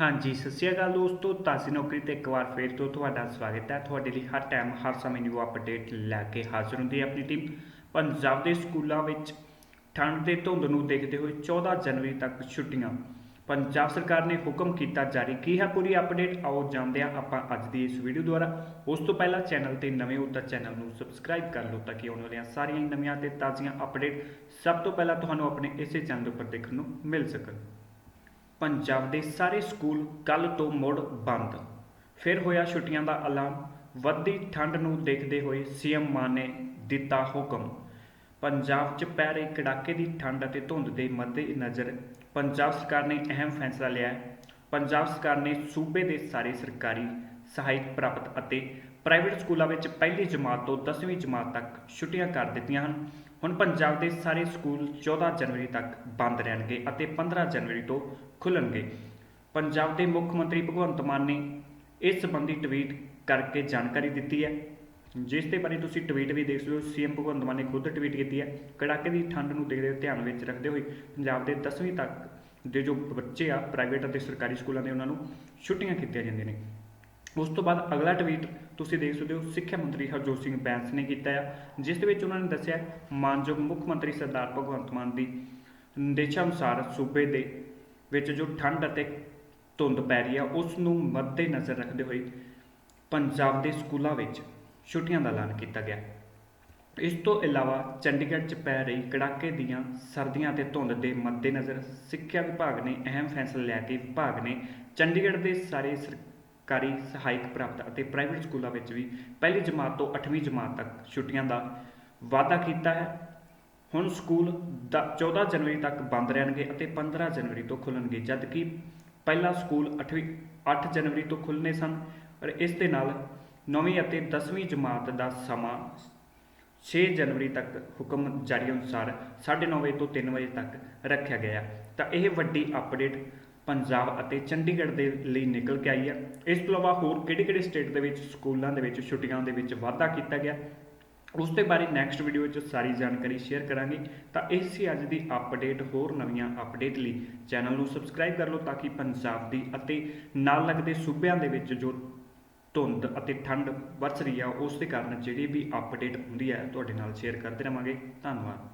ਹਾਂਜੀ, ਸਤਿ ਸ਼੍ਰੀ ਅਕਾਲ ਦੋਸਤੋ, ਤਾਜ਼ੀ ਨੌਕਰੀ ਤੇ ਇੱਕ ਵਾਰ ਫੇਰ ਤੋਂ ਤੁਹਾਡਾ ਸਵਾਗਤ ਹੈ। ਤੁਹਾਡੇ ਲਈ ਹਰ ਟਾਈਮ ਹਰ ਸਮੇਂ ਨਿਊ ਅਪਡੇਟ ਲੈ ਕੇ ਹਾਜ਼ਰ ਹੁੰਦੀ ਹੈ ਆਪਣੀ ਟੀਮ ਪੰਜਾਬ ਦੇ ਸਕੂਲਾਂ ਵਿੱਚ ਠੰਡ ਤੇ ਧੁੰਦ ਨੂੰ ਦੇਖਦੇ ਹੋਏ 14 ਜਨਵਰੀ ਤੱਕ ਛੁੱਟੀਆਂ। ਪੰਜਾਬ ਸਰਕਾਰ ਨੇ ਹੁਕਮ ਕੀਤਾ ਜਾਰੀ। ਕੀ ਹੈ ਪੂਰੀ ਅਪਡੇਟ ਆਓ ਜਾਣਦੇ ਹਾਂ ਆਪਾਂ ਅੱਜ ਦੀ ਇਸ ਵੀਡੀਓ ਦੁਆਰਾ। ਉਸ ਤੋਂ ਪਹਿਲਾਂ ਚੈਨਲ ਤੇ ਨਵੇਂ ਹੋ ਤਾਂ ਚੈਨਲ ਨੂੰ ਸਬਸਕ੍ਰਾਈਬ ਕਰ ਲਓ ਤਾਂ ਕਿ ਆਉਣ ਵਾਲੀਆਂ ਸਾਰੀਆਂ ਨਵੀਆਂ ਤੇ ਤਾਜ਼ੀਆਂ ਅਪਡੇਟ ਸਭ ਤੋਂ ਪਹਿਲਾਂ ਤੁਹਾਨੂੰ ਆਪਣੇ ਇਸੇ ਚੈਨਲ ਉੱਪਰ ਦੇਖਣ ਨੂੰ ਮਿਲ ਸਕਣ। ਪੰਜਾਬ ਦੇ ਸਾਰੇ ਸਕੂਲ ਕੱਲ ਤੋਂ ਮੁੜ ਬੰਦ। ਫਿਰ ਹੋਇਆ ਛੁੱਟੀਆਂ ਦਾ ਐਲਾਨ। ਵੱਧਦੀ ਠੰਡ ਨੂੰ ਦੇਖਦੇ ਹੋਏ ਸੀਐਮ ਮਾਨ ਨੇ ਦਿੱਤਾ ਹੁਕਮ। ਪੰਜਾਬ 'ਚ ਪੈ ਰਹੀ ਕੜਾਕੇ ਦੀ ਠੰਡ ਅਤੇ ਧੁੰਦ ਦੇ ਮੱਦੇਨਜ਼ਰ ਪੰਜਾਬ ਸਰਕਾਰ ਨੇ ਅਹਿਮ ਫੈਸਲਾ ਲਿਆ ਹੈ। ਪੰਜਾਬ ਸਰਕਾਰ ਨੇ ਸੂਬੇ ਦੇ ਸਾਰੇ ਸਰਕਾਰੀ ਸਹਾਇਕ ਪ੍ਰਾਪਤ ਅਤੇ ਪ੍ਰਾਈਵੇਟ ਸਕੂਲਾਂ ਵਿੱਚ ਪਹਿਲੀ ਜਮਾਤ ਤੋਂ 10ਵੀਂ ਜਮਾਤ ਤੱਕ ਛੁੱਟੀਆਂ ਕਰ ਦਿੱਤੀਆਂ ਹਨ। ਹੁਣ ਪੰਜਾਬ ਦੇ ਸਾਰੇ ਸਕੂਲ 14 ਜਨਵਰੀ ਤੱਕ ਬੰਦ ਰਹਿਣਗੇ ਅਤੇ 15 ਜਨਵਰੀ ਤੋਂ ਖੁੱਲਣਗੇ ਪੰਜਾਬ ਦੇ ਮੁੱਖ ਮੰਤਰੀ ਭਗਵੰਤ ਮਾਨ ਨੇ ਇਸ ਸੰਬੰਧੀ ਟਵੀਟ ਕਰਕੇ ਜਾਣਕਾਰੀ ਦਿੱਤੀ ਹੈ। ਜਿਸ ਦੇ ਬਾਰੇ ਤੁਸੀਂ ਟਵੀਟ ਵੀ ਦੇਖ ਸਕਦੇ ਹੋ। ਸੀਐਮ ਭਗਵੰਤ ਮਾਨ ਨੇ ਖੁਦ ਟਵੀਟ ਕੀਤੀ ਹੈ। ਕੜਾਕੇ ਦੀ ਠੰਡ ਨੂੰ ਦੇਖਦੇ ਹੋਏ ਧਿਆਨ ਵਿੱਚ ਰੱਖਦੇ ਹੋਏ ਪੰਜਾਬ ਦੇ 10ਵੀਂ ਤੱਕ ਦੇ ਜੋ ਬੱਚੇ ਆ, ਪ੍ਰਾਈਵੇਟ ਅਤੇ ਸਰਕਾਰੀ ਸਕੂਲਾਂ ਦੇ ਉਹਨਾਂ ਨੂੰ ਛੁੱਟੀਆਂ ਕੀਤੀਆਂ ਜਾਂਦੀਆਂ ਨੇ। ਉਸ ਤੋਂ ਬਾਅਦ ਅਗਲਾ ਟਵੀਟ ਤੁਸੀਂ ਦੇਖ ਸਕਦੇ ਹੋ, ਸਿੱਖਿਆ ਮੰਤਰੀ ਹਰਜੋਤ ਸਿੰਘ ਬੈਂਸ ਨੇ ਕੀਤਾ ਆ, ਜਿਸ ਦੇ ਵਿੱਚ ਉਹਨਾਂ ਨੇ ਦੱਸਿਆ, ਮਾਨਯੋਗ ਮੁੱਖ ਮੰਤਰੀ ਸਰਦਾਰ ਭਗਵੰਤ ਮਾਨ ਦੀ ਨਿਰਦੇਸ਼ਾਂ ਅਨੁਸਾਰ ਸੂਬੇ ਦੇ ਵਿੱਚ ਜੋ ਠੰਡ ਅਤੇ ਧੁੰਦ ਪੈ ਰਹੀ ਆ, ਉਸ ਨੂੰ ਮੱਦੇਨਜ਼ਰ ਰੱਖਦੇ ਹੋਏ ਪੰਜਾਬ ਦੇ ਸਕੂਲਾਂ ਵਿੱਚ ਛੁੱਟੀਆਂ ਦਾ ਐਲਾਨ ਕੀਤਾ ਗਿਆ। ਇਸ ਤੋਂ ਇਲਾਵਾ ਚੰਡੀਗੜ੍ਹ 'ਚ ਪੈ ਰਹੀ ਕੜਾਕੇ ਦੀਆਂ ਸਰਦੀਆਂ ਤੇ ਧੁੰਦ ਦੇ ਮੱਦੇਨਜ਼ਰ ਸਿੱਖਿਆ ਵਿਭਾਗ ਨੇ ਅਹਿਮ ਫੈਸਲਾ ਲਿਆ ਕਿ ਵਿਭਾਗ ਨੇ ਚੰਡੀਗੜ੍ਹ ਦੇ ਸਾਰੇ ਕਾਰੀ ਸਹਾਇਕ ਪ੍ਰਾਪਤ ਅਤੇ ਪ੍ਰਾਈਵੇਟ ਸਕੂਲਾਂ ਵਿੱਚ ਵੀ ਪਹਿਲੀ ਜਮਾਤ ਤੋਂ 8ਵੀਂ ਜਮਾਤ ਤੱਕ ਛੁੱਟੀਆਂ ਦਾ ਵਾਅਦਾ ਕੀਤਾ ਹੈ। ਹੁਣ ਸਕੂਲ ਦ- 14 ਜਨਵਰੀ ਤੱਕ ਬੰਦ ਰਹਿਣਗੇ ਅਤੇ 15 ਜਨਵਰੀ ਤੋਂ ਖੁੱਲਣਗੇ ਜਦਕਿ ਪਹਿਲਾ ਸਕੂਲ 8ਵੀਂ 8 ਜਨਵਰੀ ਤੋਂ ਖੁੱਲ੍ਹਣੇ ਸਨ ਪਰ ਇਸ ਦੇ ਨਾਲ 9ਵੀਂ ਅਤੇ 10ਵੀਂ ਜਮਾਤ ਦਾ ਸਮਾਂ 6 ਜਨਵਰੀ ਤੱਕ ਹੁਕਮ ਜਾਰੀ ਅਨੁਸਾਰ 9:30 ਵਜੇ ਤੋਂ 3 ਵਜੇ ਤੱਕ ਰੱਖਿਆ ਗਿਆ। ਤਾਂ ਇਹ ਵੱਡੀ ਅਪਡੇਟ ਪੰਜਾਬ ਅਤੇ ਚੰਡੀਗੜ੍ਹ ਦੇ ਲਈ ਨਿਕਲ ਕੇ ਆਈ ਹੈ। ਇਸ ਤੋਂ ਇਲਾਵਾ ਹੋਰ ਕਿਹੜੇ-ਕਿਹੜੇ ਸਟੇਟ ਦੇ ਵਿੱਚ, ਸਕੂਲਾਂ ਦੇ ਵਿੱਚ, ਛੁੱਟੀਆਂ ਦੇ ਵਿੱਚ ਵਾਧਾ ਕੀਤਾ ਗਿਆ? ਉਸ ਦੇ ਬਾਰੇ ਨੈਕਸਟ ਵੀਡੀਓ ਵਿੱਚ ਸਾਰੀ ਜਾਣਕਾਰੀ ਸ਼ੇਅਰ ਕਰਾਂਗੇ। ਤਾਂ ਇਹ ਸੀ ਅੱਜ ਦੀ ਅਪਡੇਟ ਹੋਰ ਨਵੀਆਂ ਅਪਡੇਟ ਲਈ ਚੈਨਲ ਨੂੰ ਸਬਸਕ੍ਰਾਈਬ ਕਰ ਲਓ ਤਾਂ ਕਿ ਪੰਜਾਬ ਦੀ ਅਤੇ ਨਾਲ ਲੱਗਦੇ ਸੂਬਿਆਂ ਦੇ ਵਿੱਚ ਜੋ ਧੁੰਦ ਅਤੇ ਠੰਡ ਵਰਸ ਰਹੀ ਆ, ਉਸ ਦੇ ਕਾਰਨ ਜਿਹੜੀ ਵੀ ਅਪਡੇਟ ਹੁੰਦੀ ਹੈ, ਤੁਹਾਡੇ ਨਾਲ ਸ਼ੇਅਰ ਕਰਦੇ ਰਵਾਂਗੇ। ਧੰਨਵਾਦ।